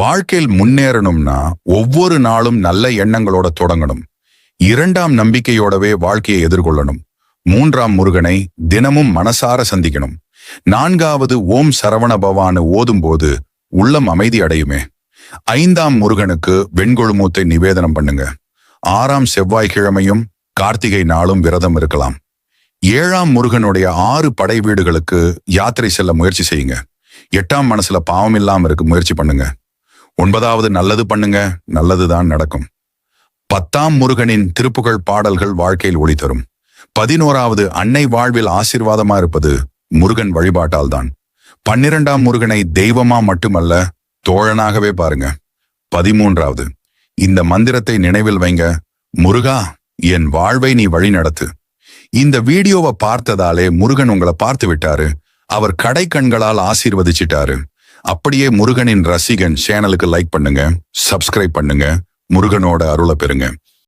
வாழ்க்கையில் முன்னேறணும்னா ஒவ்வொரு நாளும் நல்ல எண்ணங்களோட தொடங்கணும். இரண்டாம் நம்பிக்கையோடவே வாழ்க்கையை எதிர்கொள்ளணும். மூன்றாம் முருகனை தினமும் மனசார சந்திக்கணும். நான்காவது ஓம் சரவண பவான்னு ஓதும்போது உள்ளம் அமைதி அடையுமே. ஐந்தாம் முருகனுக்கு வெண்கொழுமூத்தை நிவேதனம் பண்ணுங்க. ஆறாம் செவ்வாய்க்கிழமையும் கார்த்திகை நாளும் விரதம் இருக்கலாம். ஏழாம் முருகனுடைய ஆறு படை வீடுகளுக்கு யாத்திரை செல்ல முயற்சி செய்யுங்க. எட்டாம் மனசுல பாவம் இல்லாம இருக்க முயற்சி பண்ணுங்க. ஒன்பதாவது நல்லது பண்ணுங்க நல்லதுதான் நடக்கும். பத்தாம் முருகனின் திருப்புகழ் பாடல்கள் வாழ்க்கையில் ஒளி தரும். பதினோராவது அன்னை வாழ்வில் ஆசீர்வாதமா இருப்பது முருகன் வழிபாட்டால் தான் பன்னிரெண்டாம் முருகனை தெய்வமா மட்டுமல்ல தோழனாகவே பாருங்க. பதிமூன்றாவது இந்த மந்திரத்தை நினைவில் வைங்க. முருகா என் வாழ்வை நீ வழி நடத்து இந்த வீடியோவை பார்த்ததாலே முருகன் உங்களை பார்த்து விட்டாரு. அவர் கடை கண்களால் ஆசீர்வதிச்சிட்டாரு. அப்படியே முருகனின் ரசிகன் சேனலுக்கு லைக் பண்ணுங்க சப்ஸ்கிரைப் பண்ணுங்க முருகனோட அருளை பெறுங்க.